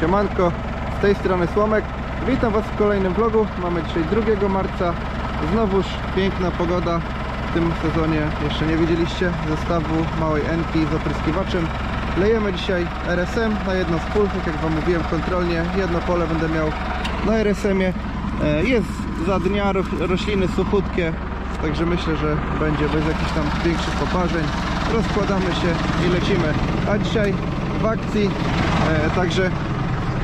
Siemanko, z tej strony Słomek. Witam Was w kolejnym vlogu. Mamy dzisiaj 2 marca. Znowuż piękna pogoda. W tym sezonie jeszcze nie widzieliście zestawu małej Enki z opryskiwaczem. Lejemy dzisiaj RSM na jedno z pól, tak jak Wam mówiłem kontrolnie. Jedno pole będę miał na RSM-ie. E, Jest za dnia ro- rośliny suchutkie, także myślę, że będzie bez jakichś tam większych poparzeń. Rozkładamy się i lecimy. A dzisiaj w akcji, e, także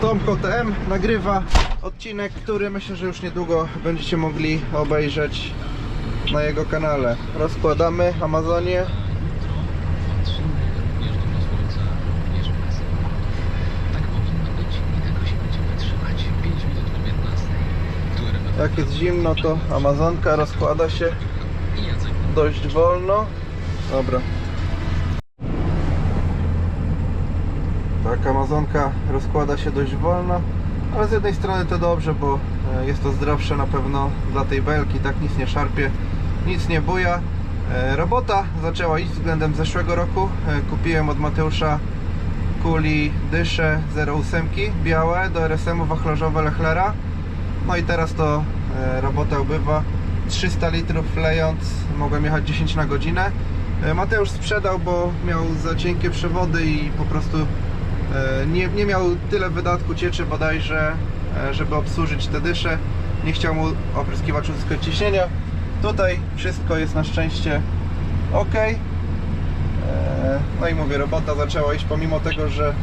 Tomko TM nagrywa odcinek, który myślę, że już niedługo będziecie mogli obejrzeć na jego kanale. Rozkładamy Amazonię. Jak jest zimno, to Amazonka rozkłada się dość wolno. Dobra. Tak, Amazonka rozkłada się dość wolno, ale z jednej strony to dobrze, bo e, jest to zdrowsze na pewno dla tej belki, tak nic nie szarpie, nic nie buja. E, Robota zaczęła iść względem zeszłego roku. E, Kupiłem od Mateusza kuli dysze 08 białe do RSM-u wachlarzowe Lechlera. No i teraz to robota ubywa. 300 litrów lejąc, mogłem jechać 10 na godzinę. Mateusz sprzedał, bo miał za cienkie przewody i po prostu nie, nie miał tyle wydatku cieczy bodajże, e, żeby obsłużyć te dysze. Nie chciał mu opryskiwacz uzyskać ciśnienia. Tutaj wszystko jest na szczęście ok. E, No i mówię, robota zaczęła iść pomimo tego, że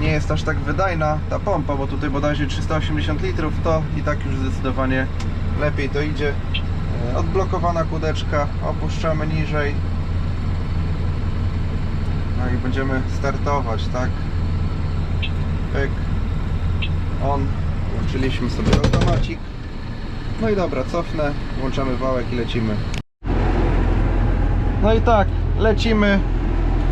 nie jest aż tak wydajna ta pompa, bo tutaj bodajże 380 litrów, to i tak już zdecydowanie lepiej to idzie. E, Odblokowana kółdeczka, opuszczamy niżej. No i będziemy startować, tak? Pyk. On. Włączyliśmy sobie automacik. No i dobra, cofnę, włączamy wałek i lecimy. No i tak, lecimy.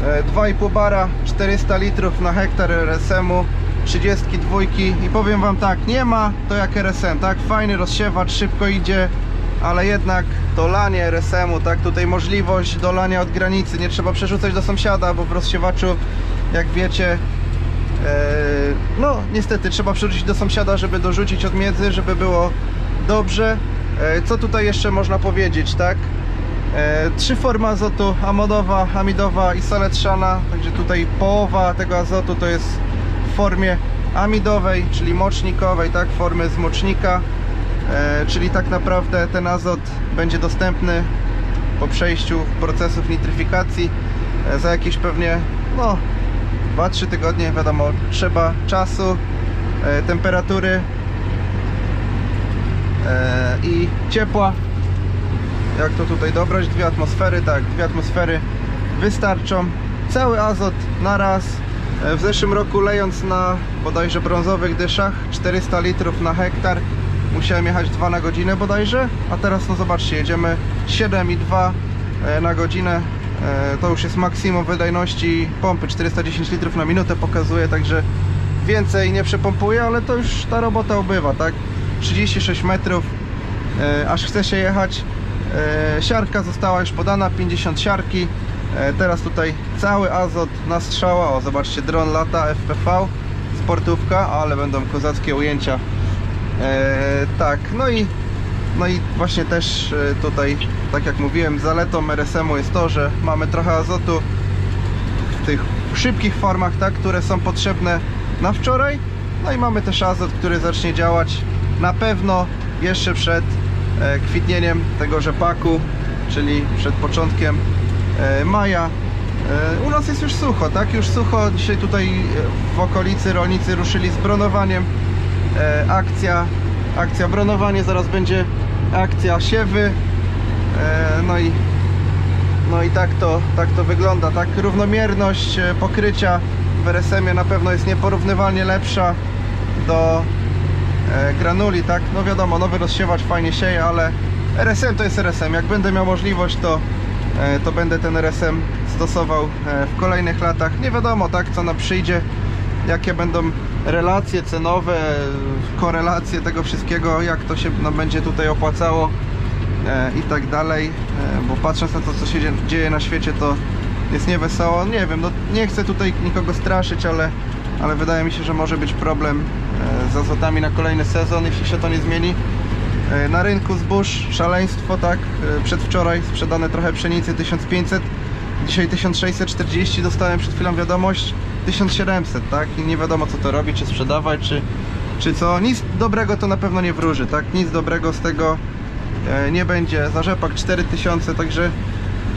E, 2,5 bara, 400 litrów na hektar RSM-u, 32 i powiem Wam tak, nie ma to jak RSM, tak? Fajny rozsiewacz, szybko idzie, ale jednak to lanie RSM-u, tak? Tutaj możliwość dolania od granicy, nie trzeba przerzucać do sąsiada, bo w rozsiewaczu, jak wiecie, e, no niestety trzeba przerzucić do sąsiada, żeby dorzucić od miedzy, żeby było dobrze. E, Co tutaj jeszcze można powiedzieć, tak? E, Trzy formy azotu, amodowa, amidowa i saletrzana, także tutaj połowa tego azotu to jest w formie amidowej, czyli mocznikowej, tak, formy z mocznika, czyli tak naprawdę ten azot będzie dostępny po przejściu procesów nitryfikacji e, za jakieś pewnie, no 2-3 tygodnie, wiadomo, trzeba czasu, e, temperatury e, i ciepła jak to tutaj dobrać, dwie atmosfery, tak, dwie atmosfery wystarczą. Cały azot na raz. E, W zeszłym roku lejąc na bodajże brązowych dyszach 400 litrów na hektar musiałem jechać 2 na godzinę bodajże, a teraz no zobaczcie, jedziemy 7,2 e, na godzinę. E, To już jest maksimum wydajności pompy, 410 litrów na minutę pokazuje, także więcej nie przepompuję, ale to już ta robota ubywa, tak? 36 metrów, e, aż chce się jechać. Siarka została już podana, 50 siarki. Teraz tutaj cały azot na strzała. O, zobaczcie, dron lata FPV, sportówka, ale będą kozackie ujęcia. E, tak, no i no i właśnie też e, tutaj, tak jak mówiłem, zaletą RSM-u jest to, że mamy trochę azotu w tych szybkich formach, tak, które są potrzebne na wczoraj. No i mamy też azot, który zacznie działać na pewno jeszcze przed e, kwitnieniem tego rzepaku, czyli przed początkiem e, maja. U nas jest już sucho, tak? Już sucho. Dzisiaj tutaj w okolicy rolnicy ruszyli z bronowaniem. E, Akcja, akcja bronowanie, zaraz będzie akcja siewy. E, No i no i tak to, tak to wygląda, tak? Równomierność e, pokrycia w RSM-ie na pewno jest nieporównywalnie lepsza do e, granuli, tak? No wiadomo, nowy rozsiewacz fajnie sieje, ale RSM to jest RSM. Jak będę miał możliwość, to, e, to będę ten RSM stosował e, w kolejnych latach. Nie wiadomo, tak, co nam przyjdzie, jakie będą relacje cenowe, korelacje tego wszystkiego, jak to się nam będzie tutaj opłacało e, i tak dalej, e, bo patrząc na to, co się dzie- dzieje na świecie, to jest niewesoło. Nie wiem, no nie chcę tutaj nikogo straszyć, ale, ale wydaje mi się, że może być problem e, z azotami na kolejny sezon, jeśli się to nie zmieni. Na rynku zbóż szaleństwo, tak? Przedwczoraj sprzedane trochę pszenicy 1500, dzisiaj 1640, dostałem przed chwilą wiadomość 1700, tak? I nie wiadomo co to robi, czy sprzedawać, czy, czy co. Nic dobrego to na pewno nie wróży, tak? Nic dobrego z tego e, nie będzie. Za rzepak 4000, także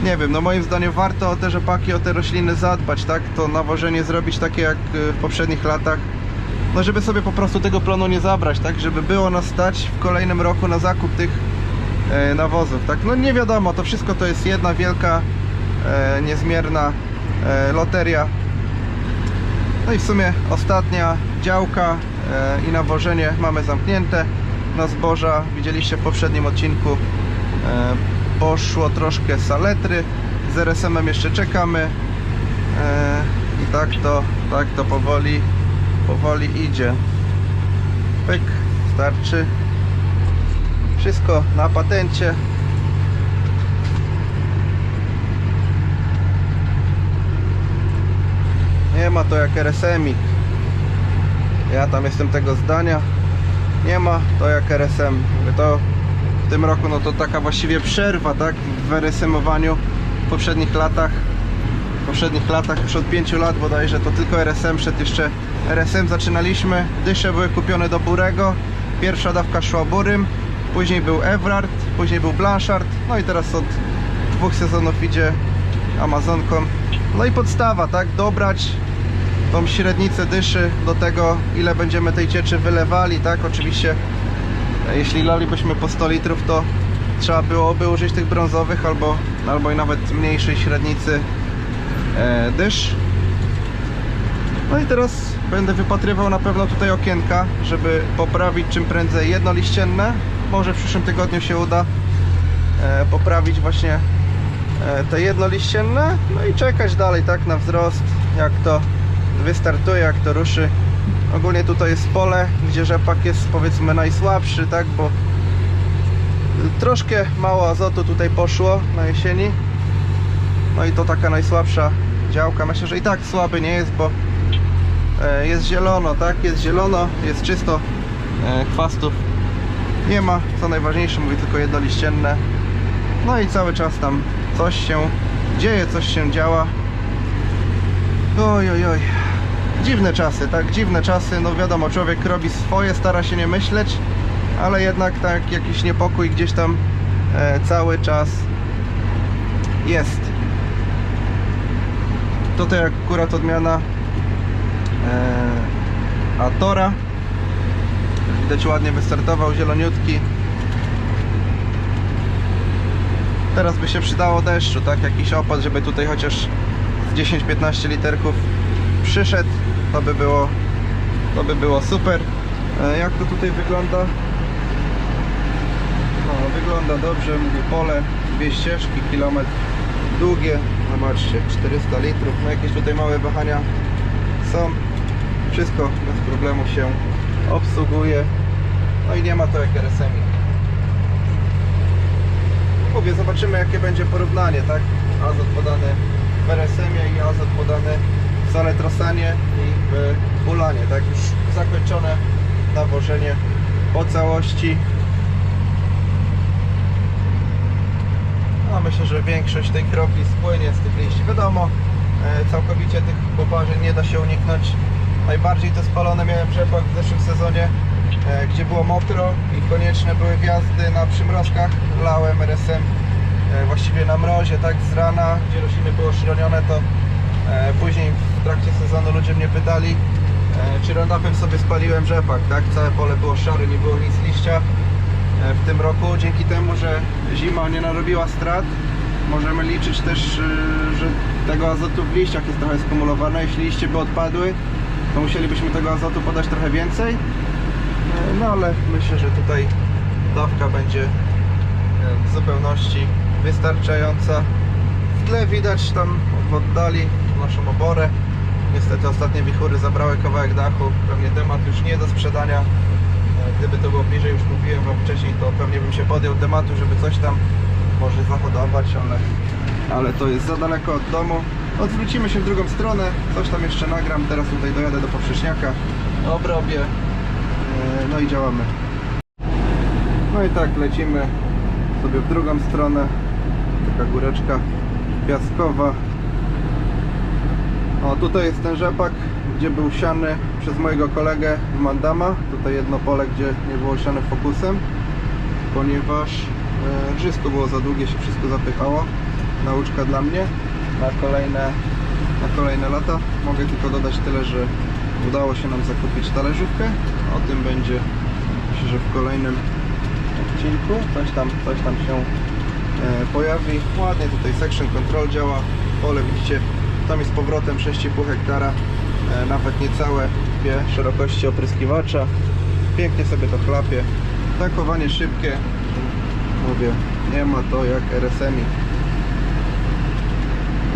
nie wiem, no moim zdaniem warto o te rzepaki, o te rośliny zadbać, tak? To nawożenie zrobić takie jak e, w poprzednich latach no żeby sobie po prostu tego plonu nie zabrać, tak, żeby było nas stać w kolejnym roku na zakup tych e, nawozów, tak, no nie wiadomo, to wszystko to jest jedna wielka, niezmierna loteria. No i w sumie ostatnia działka e, i nawożenie mamy zamknięte na zboża, widzieliście w poprzednim odcinku, e, poszło troszkę saletry, z RSM-em jeszcze czekamy e, i tak to, tak to powoli powoli idzie. Pyk, starczy. Wszystko na patencie. Nie ma to jak RSM-ik. Ja tam jestem tego zdania. Nie ma to jak RSM. To w tym roku no to taka właściwie przerwa, tak? W RSM-owaniu w poprzednich latach w poprzednich latach, już od 5 lat bodajże, to tylko RSM przed jeszcze RSM zaczynaliśmy. Dysze były kupione do Burego, pierwsza dawka szła Burym, później był Evrard, później był Blanchard, no i teraz od dwóch sezonów idzie Amazonką. No i podstawa, tak, dobrać tą średnicę dyszy do tego, ile będziemy tej cieczy wylewali, tak, oczywiście jeśli lalibyśmy po 100 litrów, to trzeba byłoby użyć tych brązowych albo, albo i nawet mniejszej średnicy e, dysz. No i teraz będę wypatrywał na pewno tutaj okienka, żeby poprawić czym prędzej jednoliścienne. Może w przyszłym tygodniu się uda e, poprawić właśnie e, te jednoliścienne. No i czekać dalej tak na wzrost, jak to wystartuje, jak to ruszy. Ogólnie tutaj jest pole, gdzie rzepak jest powiedzmy najsłabszy, tak, bo troszkę mało azotu tutaj poszło na jesieni. No i to taka najsłabsza działka. Myślę, że i tak słaby nie jest, bo e, jest zielono, tak? Jest zielono, jest czysto. E, Chwastów nie ma. Co najważniejsze, mówię tylko jednoliścienne. No i cały czas tam coś się dzieje, coś się działa. Oj, oj, oj. Dziwne czasy, tak? Dziwne czasy. No wiadomo, człowiek robi swoje, stara się nie myśleć, ale jednak tak jakiś niepokój gdzieś tam e, cały czas jest. Tutaj akurat odmiana e, Atora. Widać ładnie wystartował, zieloniutki. Teraz by się przydało deszczu, tak? Jakiś opad, żeby tutaj chociaż z 10-15 literków przyszedł. To by było, to by było super. E, jak to tutaj wygląda? No, wygląda dobrze, mówię pole, dwie ścieżki, kilometr długie, zobaczcie, 400 litrów, no jakieś tutaj małe wahania są, wszystko bez problemu się obsługuje, no i nie ma to jak RSM. Mówię, zobaczymy jakie będzie porównanie, tak, azot podany w RSM i azot podany Zaletrosanie i w Bulanie, tak, już zakończone nawożenie po całości, No myślę, że większość tej kropli spłynie z tych liści. Wiadomo, e, całkowicie tych poparzeń nie da się uniknąć. Najbardziej to spalone miałem rzepak w zeszłym sezonie, e, gdzie było mokro i konieczne były wjazdy na przymrozkach. Lałem RSM e, właściwie na mrozie, tak z rana, gdzie rośliny były oszronione, to później trakcie sezonu ludzie mnie pytali, e, czy roundupem sobie spaliłem rzepak, tak? Całe pole było szare, nie było nic liścia e, w tym roku. Dzięki temu, że zima nie narobiła strat, możemy liczyć też, y, że tego azotu w liściach jest trochę skumulowane. Jeśli liście by odpadły, to musielibyśmy tego azotu podać trochę więcej. E, No ale myślę, że tutaj dawka będzie e, w zupełności wystarczająca. W tle widać tam w oddali naszą oborę. Niestety ostatnie wichury zabrały kawałek dachu. Pewnie temat już nie do sprzedania. E, Gdyby to było bliżej, już mówiłem wam wcześniej, to pewnie bym się podjął tematu, żeby coś tam może zahodować, ale, ale to jest za daleko od domu. Odwrócimy się w drugą stronę, coś tam jeszcze nagram, teraz tutaj dojadę do poprzeczniaka, obrobię, e, no i działamy. No i tak lecimy sobie w drugą stronę, taka góreczka piaskowa. O, tutaj jest ten rzepak, gdzie był siany przez mojego kolegę w Mandama. Tutaj jedno pole, gdzie nie było siane fokusem, ponieważ e, drzysko było za długie, się wszystko zapychało. Nauczka dla mnie na kolejne, na kolejne lata. Mogę tylko dodać tyle, że udało się nam zakupić talerzówkę. O tym będzie myślę, że w kolejnym odcinku. Coś tam, coś tam się e, pojawi. Ładnie tutaj section control działa. Pole widzicie, tam jest powrotem 6,5 hektara. E, nawet niecałe dwie szerokości opryskiwacza. Pięknie sobie to chlapie. Tankowanie szybkie. Mówię, nie ma to jak RSMI.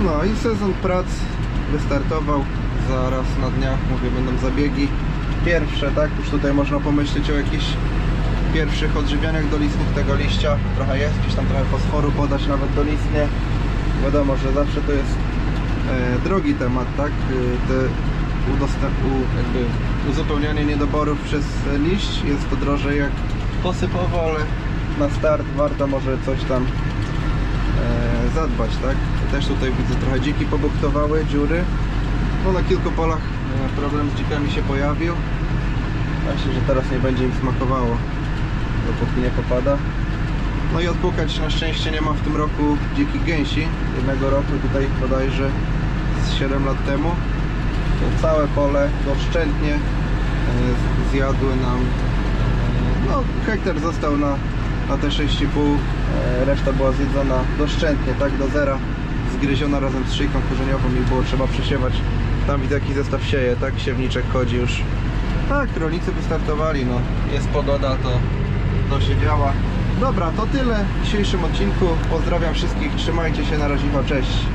No i sezon prac wystartował. Zaraz na dniach, mówię, będą zabiegi pierwsze, tak? Już tutaj można pomyśleć o jakichś pierwszych odżywianiach dolistnych tego liścia. Trochę jest, gdzieś tam trochę fosforu podać nawet dolistnie. Wiadomo, że zawsze to jest drogi temat, tak? E, te uzupełnianie niedoborów przez e, liść jest to drożej jak posypowo, ale na start warto może coś tam e, zadbać, tak? Też tutaj widzę trochę dziki pobuktowały, dziury. No na kilku polach e, problem z dzikami się pojawił. Myślę, że teraz nie będzie im smakowało, dopóki nie popada. No i odpukać na szczęście nie ma w tym roku dzikich gęsi. Jednego roku tutaj bodajże z 7 lat temu. To całe pole doszczętnie e, zjadły nam. e, No, hektar został na, na te 6,5, e, reszta była zjedzona doszczętnie, tak do zera. Zgryziona razem z szyjką korzeniową i było trzeba przesiewać. Tam widzę jaki zestaw sieje, tak? Siewniczek chodzi już. Tak, rolnicy wystartowali, no. Jest pogoda, to, to się działa. Dobra, to tyle w dzisiejszym odcinku. Pozdrawiam wszystkich, trzymajcie się, na razie, cześć.